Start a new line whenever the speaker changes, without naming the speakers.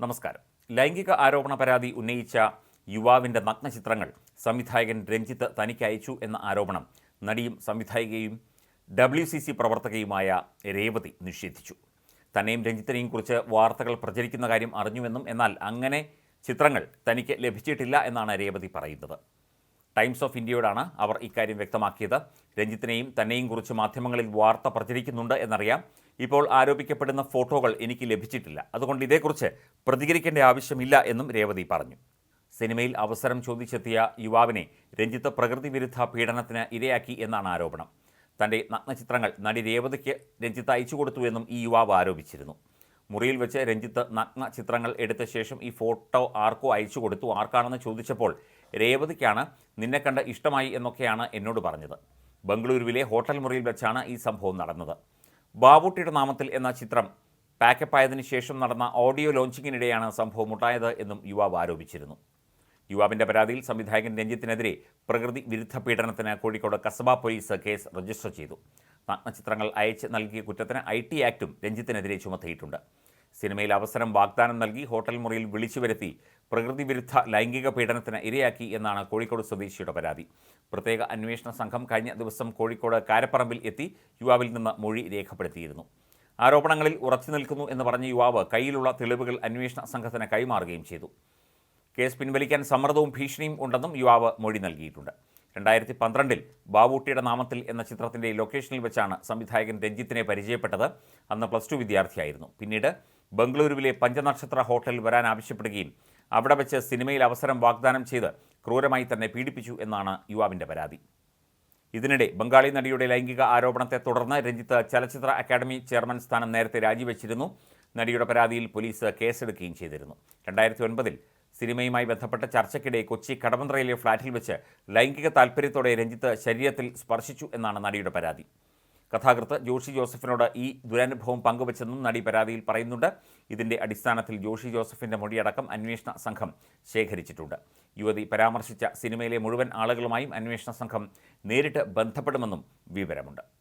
നമസ്കാരം. ലൈംഗിക ആരോപണ പരാതി ഉന്നയിച്ച യുവാവിന്റെ നഗ്നചിത്രങ്ങൾ സംവിധായകൻ രഞ്ജിത്ത് തനിക്ക് അയച്ചു എന്ന ആരോപണം നടിയും സംവിധായികയും ഡബ്ല്യു സി സി പ്രവർത്തകയുമായ രേവതി നിഷേധിച്ചു. തന്നെയും രഞ്ജിത്തിനെയും കുറിച്ച് വാർത്തകൾ പ്രചരിക്കുന്ന കാര്യം അറിഞ്ഞുവെന്നും എന്നാൽ അങ്ങനെ ചിത്രങ്ങൾ തനിക്ക് ലഭിച്ചിട്ടില്ല എന്നാണ് രേവതി പറയുന്നത്. ടൈംസ് ഓഫ് ഇന്ത്യയോടാണ് അവർ ഇക്കാര്യം വ്യക്തമാക്കിയത്. രഞ്ജിത്തിനെയും തന്നെയും കുറിച്ച് മാധ്യമങ്ങളിൽ വാർത്ത പ്രചരിക്കുന്നുണ്ട് എന്നറിയാം. ഇപ്പോൾ ആരോപിക്കപ്പെടുന്ന ഫോട്ടോകൾ എനിക്ക് ലഭിച്ചിട്ടില്ല. അതുകൊണ്ട് ഇതേക്കുറിച്ച് പ്രതികരിക്കേണ്ട ആവശ്യമില്ല എന്നും രേവതി പറഞ്ഞു. സിനിമയിൽ അവസരം ചോദിച്ചെത്തിയ യുവാവിനെ രഞ്ജിത്ത് പ്രകൃതി വിരുദ്ധ പീഡനത്തിന് ഇരയാക്കി എന്നാണ് ആരോപണം. തന്റെ നഗ്നചിത്രങ്ങൾ നടി രേവതിക്ക് രഞ്ജിത്ത് അയച്ചു കൊടുത്തുവെന്നും ഈ യുവാവ് ആരോപിച്ചിരുന്നു. മുറിയിൽ വെച്ച് രഞ്ജിത്ത് നഗ്ന ചിത്രങ്ങൾ എടുത്ത ശേഷം ഈ ഫോട്ടോ ആർക്കോ അയച്ചു കൊടുത്തു. ആർക്കാണെന്ന് ചോദിച്ചപ്പോൾ രേവതിക്കാണ് നിന്നെ കണ്ട് ഇഷ്ടമായി എന്നൊക്കെയാണ് എന്നോട് പറഞ്ഞത്. ബംഗളൂരുവിലെ ഹോട്ടൽ മുറിയിൽ വെച്ചാണ് ഈ സംഭവം നടന്നത്. ബാബുട്ടിയുടെ നാമത്തിൽ എന്ന ചിത്രം പാക്കപ്പ് ആയതിനു ശേഷം നടന്ന ഓഡിയോ ലോഞ്ചിങ്ങിനിടെയാണ് സംഭവം ഉണ്ടായത് എന്നും യുവാവ് ആരോപിച്ചിരുന്നു. യുവാവിന്റെ പരാതിയിൽ സംവിധായകൻ രഞ്ജിത്തിനെതിരെ പ്രകൃതി വിരുദ്ധ പീഡനത്തിന് Kozhikode Kasaba police case register ചെയ്തു. നഗ്നചിത്രങ്ങൾ അയച്ച് നൽകിയ കുറ്റത്തിന് ഐ ടി ആക്ടും രഞ്ജിത്തിനെതിരെ ചുമത്തിയിട്ടുണ്ട്. സിനിമയിൽ അവസരം വാഗ്ദാനം നൽകി ഹോട്ടൽ മുറിയിൽ വിളിച്ചു വരുത്തി പ്രകൃതി വിരുദ്ധ ലൈംഗിക പീഡനത്തിന് ഇരയാക്കി എന്നാണ് കോഴിക്കോട് സ്വദേശിയുടെ പരാതി. പ്രത്യേക അന്വേഷണ സംഘം കഴിഞ്ഞ ദിവസം കോഴിക്കോട് കാരപ്പറമ്പിൽ എത്തി യുവാവിൽ നിന്ന് മൊഴി രേഖപ്പെടുത്തിയിരുന്നു. ആരോപണങ്ങളിൽ ഉറച്ചു നിൽക്കുന്നു എന്ന് പറഞ്ഞ യുവാവ് കയ്യിലുള്ള തെളിവുകൾ അന്വേഷണ സംഘത്തിന് കൈമാറുകയും ചെയ്തു. കേസ് പിൻവലിക്കാൻ സമ്മർദ്ദവും ഭീഷണിയും ഉണ്ടെന്നും യുവാവ് മൊഴി നൽകിയിട്ടുണ്ട്. രണ്ടായിരത്തി പന്ത്രണ്ടിൽ ബാബൂട്ടിയുടെ നാമത്തിൽ എന്ന ചിത്രത്തിന്റെ ലൊക്കേഷനിൽ വെച്ചാണ് സംവിധായകൻ രഞ്ജിത്തിനെ പരിചയപ്പെട്ടത്. അന്ന് പ്ലസ് ടു വിദ്യാർത്ഥിയായിരുന്നു. പിന്നീട് ബംഗളൂരുവിലെ പഞ്ചനക്ഷത്ര ഹോട്ടലിൽ വരാൻ ആവശ്യപ്പെടുകയും അവിടെ വെച്ച് സിനിമയിൽ അവസരം വാഗ്ദാനം ചെയ്ത് ക്രൂരമായി തന്നെ പീഡിപ്പിച്ചു എന്നാണ് യുവാവിന്റെ പരാതി. ഇതിനിടെ ബംഗാളി നടിയുടെ ലൈംഗിക ആരോപണത്തെ തുടർന്ന് രഞ്ജിത്ത് ചലച്ചിത്ര അക്കാദമി ചെയർമാൻ സ്ഥാനം നേരത്തെ രാജിവെച്ചിരുന്നു. നടിയുടെ പരാതിയിൽ പോലീസ് കേസെടുക്കുകയും ചെയ്തിരുന്നു. രണ്ടായിരത്തി ഒൻപതിൽ സിനിമയുമായി ബന്ധപ്പെട്ട ചർച്ചയ്ക്കിടെ കൊച്ചി കടമന്ത്രയിലെ ഫ്ളാറ്റിൽ വെച്ച് ലൈംഗിക താൽപ്പര്യത്തോടെ രഞ്ജിത്ത് ശരീരത്തിൽ സ്പർശിച്ചു എന്നാണ് നടിയുടെ പരാതി. കഥാകൃത്ത് ജോഷി ജോസഫിനോട് ഈ ദുരനുഭവം പങ്കുവച്ചെന്നും നടി പരാതിയിൽ പറയുന്നുണ്ട്. ഇതിന്റെ അടിസ്ഥാനത്തിൽ ജോഷി ജോസഫിന്റെ മൊഴിയടക്കം അന്വേഷണ സംഘം ശേഖരിച്ചിട്ടുണ്ട്. യുവതി പരാമർശിച്ച സിനിമയിലെ മുഴുവൻ ആളുകളുമായും അന്വേഷണ സംഘം നേരിട്ട് ബന്ധപ്പെടുമെന്നും വിവരമുണ്ട്.